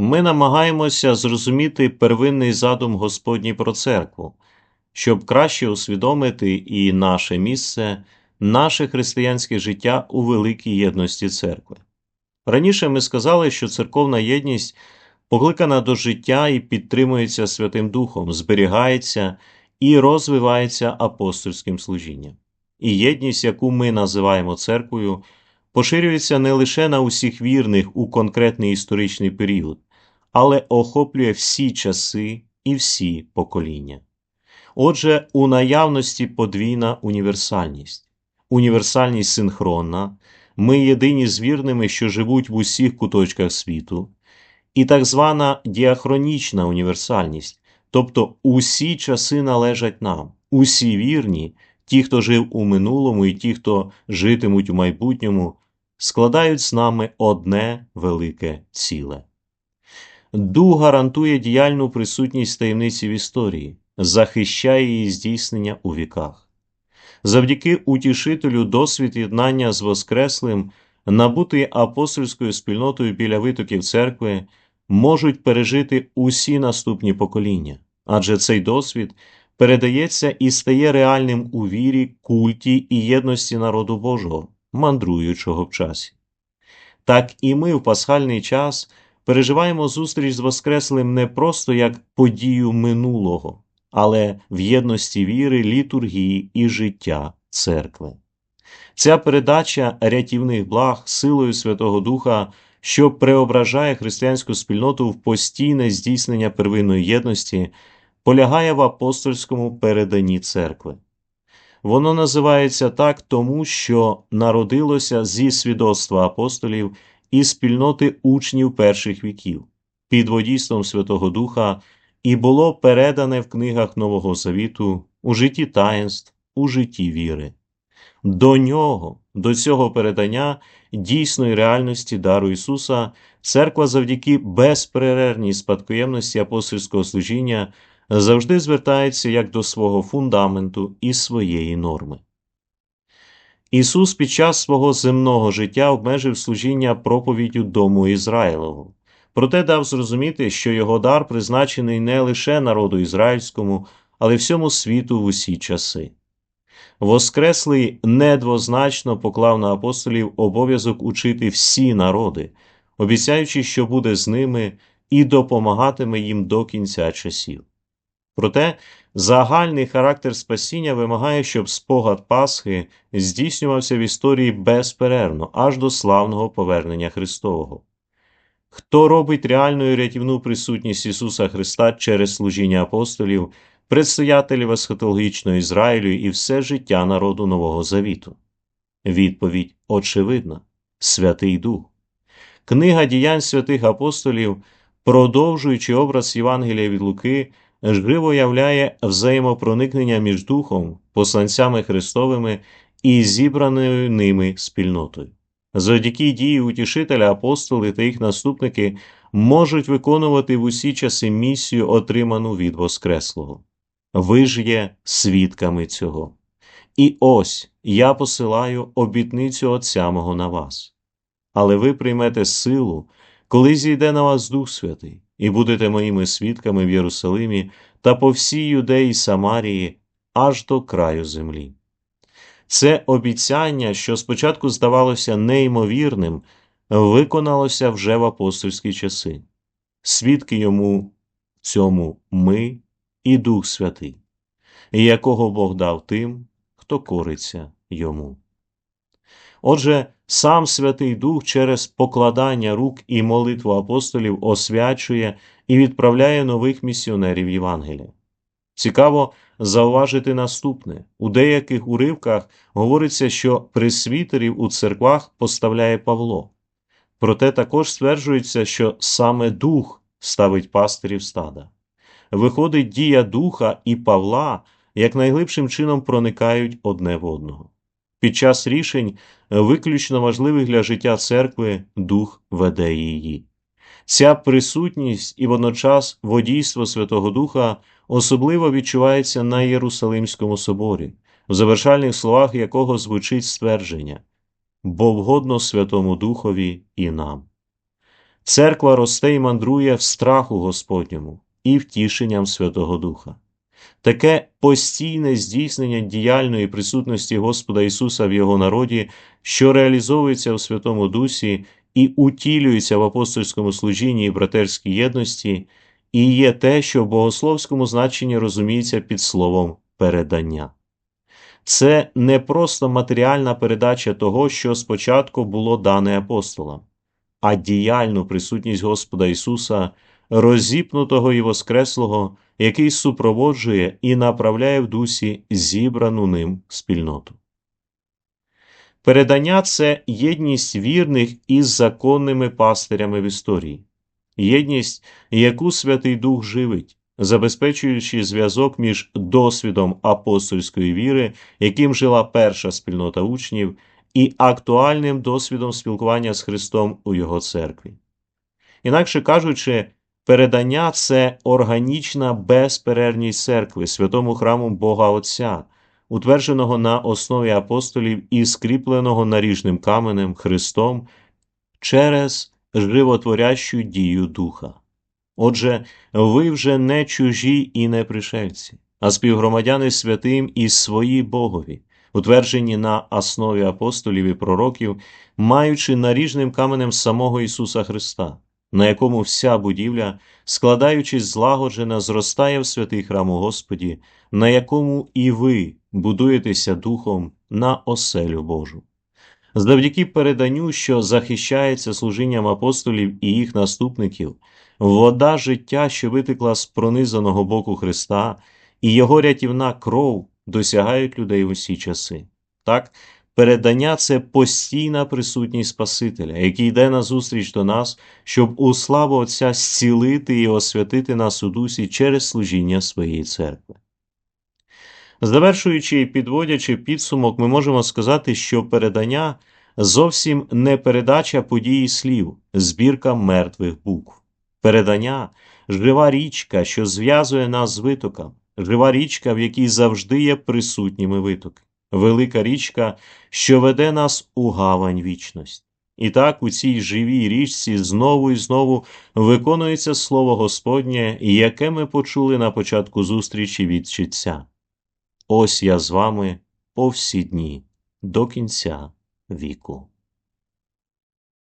ми намагаємося зрозуміти первинний задум Господній про церкву, щоб краще усвідомити і наше місце, наше християнське життя у великій єдності церкви. Раніше ми сказали, що церковна єдність покликана до життя і підтримується Святим Духом, зберігається і розвивається апостольським служінням. І єдність, яку ми називаємо церквою, поширюється не лише на усіх вірних у конкретний історичний період, але охоплює всі часи і всі покоління. Отже, у наявності подвійна універсальність, універсальність синхронна, ми єдині з вірними, що живуть в усіх куточках світу, і так звана діахронічна універсальність, тобто усі часи належать нам, усі вірні, ті, хто жив у минулому, і ті, хто житимуть у майбутньому, складають з нами одне велике ціле. Дух гарантує діяльну присутність таємниці в історії, захищає її здійснення у віках. Завдяки утішителю досвід єднання з Воскреслим, набутий апостольською спільнотою біля витоків церкви, можуть пережити усі наступні покоління, адже цей досвід передається і стає реальним у вірі, культі і єдності народу Божого, мандруючого в часі. Так і ми в пасхальний час переживаємо зустріч з Воскреслим не просто як подію минулого, але в єдності віри, літургії і життя церкви. Ця передача рятівних благ силою Святого Духа, що преображає християнську спільноту в постійне здійснення первинної єдності, полягає в апостольському переданні церкви. Воно називається так тому, що народилося зі свідоцтва апостолів і спільноти учнів перших віків під водійством Святого Духа і було передане в книгах Нового Завіту у житті таїнств, у житті віри. До нього, до цього передання дійсної реальності дару Ісуса, церква завдяки безперервній спадкоємності апостольського служіння завжди звертається як до свого фундаменту і своєї норми. Ісус під час свого земного життя обмежив служіння проповіддю дому Ізраїлову, проте дав зрозуміти, що його дар призначений не лише народу ізраїльському, але всьому світу в усі часи. Воскреслий недвозначно поклав на апостолів обов'язок учити всі народи, обіцяючи, що буде з ними і допомагатиме їм до кінця часів. Проте загальний характер спасіння вимагає, щоб спогад Пасхи здійснювався в історії безперервно, аж до славного повернення Христового. Хто робить реальною рятівну присутність Ісуса Христа через служіння апостолів, предстоятелів есхатологічного Ізраїлю і все життя народу Нового Завіту? Відповідь очевидна Святий Дух. Книга діянь святих апостолів, продовжуючи образ Євангелія від Луки, жгриво являє взаємопроникнення між Духом, посланцями Христовими і зібраною ними спільнотою. Завдяки дії утішителя апостоли та їх наступники можуть виконувати в усі часи місію, отриману від Воскреслого. Ви ж є свідками цього. І ось я посилаю обітницю Отця мого на вас. Але ви приймете силу, коли зійде на вас Дух Святий, і будете моїми свідками в Єрусалимі та по всій юдеї Самарії аж до краю землі. Це обіцяння, що спочатку здавалося неймовірним, виконалося вже в апостольські часи. Свідки йому цьому ми і Дух Святий, якого Бог дав тим, хто кориться йому. Отже, сам Святий Дух через покладання рук і молитву апостолів освячує і відправляє нових місіонерів Євангелія. Цікаво зауважити наступне: у деяких уривках говориться, що пресвітерів у церквах поставляє Павло. Проте також стверджується, що саме Дух ставить пастирів стада. Виходить, дія Духа і Павла як найглибшим чином проникають одне в одного. Під час рішень, виключно важливих для життя церкви, Дух веде її. Ця присутність і водночас водійство Святого Духа особливо відчувається на Єрусалимському соборі, в завершальних словах якого звучить ствердження бо вгодно Святому Духові і нам. Церква росте і мандрує в страху Господньому і втішенням Святого Духа. Таке постійне здійснення діяльної присутності Господа Ісуса в Його народі, що реалізовується у Святому Дусі і утілюється в апостольському служінні і братерській єдності, і є те, що в богословському значенні розуміється під словом передання. Це не просто матеріальна передача того, що спочатку було дане апостолам, а діяльну присутність Господа Ісуса, розіпнутого і воскреслого, який супроводжує і направляє в дусі зібрану ним спільноту. Передання це єдність вірних із законними пастирями в історії, єдність, яку Святий Дух живить, забезпечуючи зв'язок між досвідом апостольської віри, яким жила перша спільнота учнів, і актуальним досвідом спілкування з Христом у Його церкві. Інакше кажучи, передання це органічна безперервність церкви, святому храму Бога Отця, утвердженого на основі апостолів і скріпленого наріжним каменем Христом через животворящу дію Духа. Отже, ви вже не чужі і не пришельці, а співгромадяни святим і свої Богові, утверджені на основі апостолів і пророків, маючи наріжним каменем самого Ісуса Христа, на якому вся будівля, складаючись злагоджена, зростає в святий храм у Господі, на якому і ви будуєтеся Духом на оселю Божу. Завдяки переданню, що захищається служінням апостолів і їх наступників, вода життя, що витекла з пронизаного боку Христа, і його рятівна кров досягають людей у всі часи. Так, передання це постійна присутність Спасителя, який йде назустріч до нас, щоб у славу Отця зцілити і освятити нас у дусі через служіння своєї церкви. Завершуючи і підводячи підсумок, ми можемо сказати, що передання зовсім не передача події слів, збірка мертвих букв. Передання жива річка, що зв'язує нас з витоком, жива річка, в якій завжди є присутніми витоки, велика річка, що веде нас у гавань вічності. І так у цій живій річці знову і знову виконується слово Господнє, яке ми почули на початку зустрічі від читця. Ось я з вами по всі дні до кінця віку.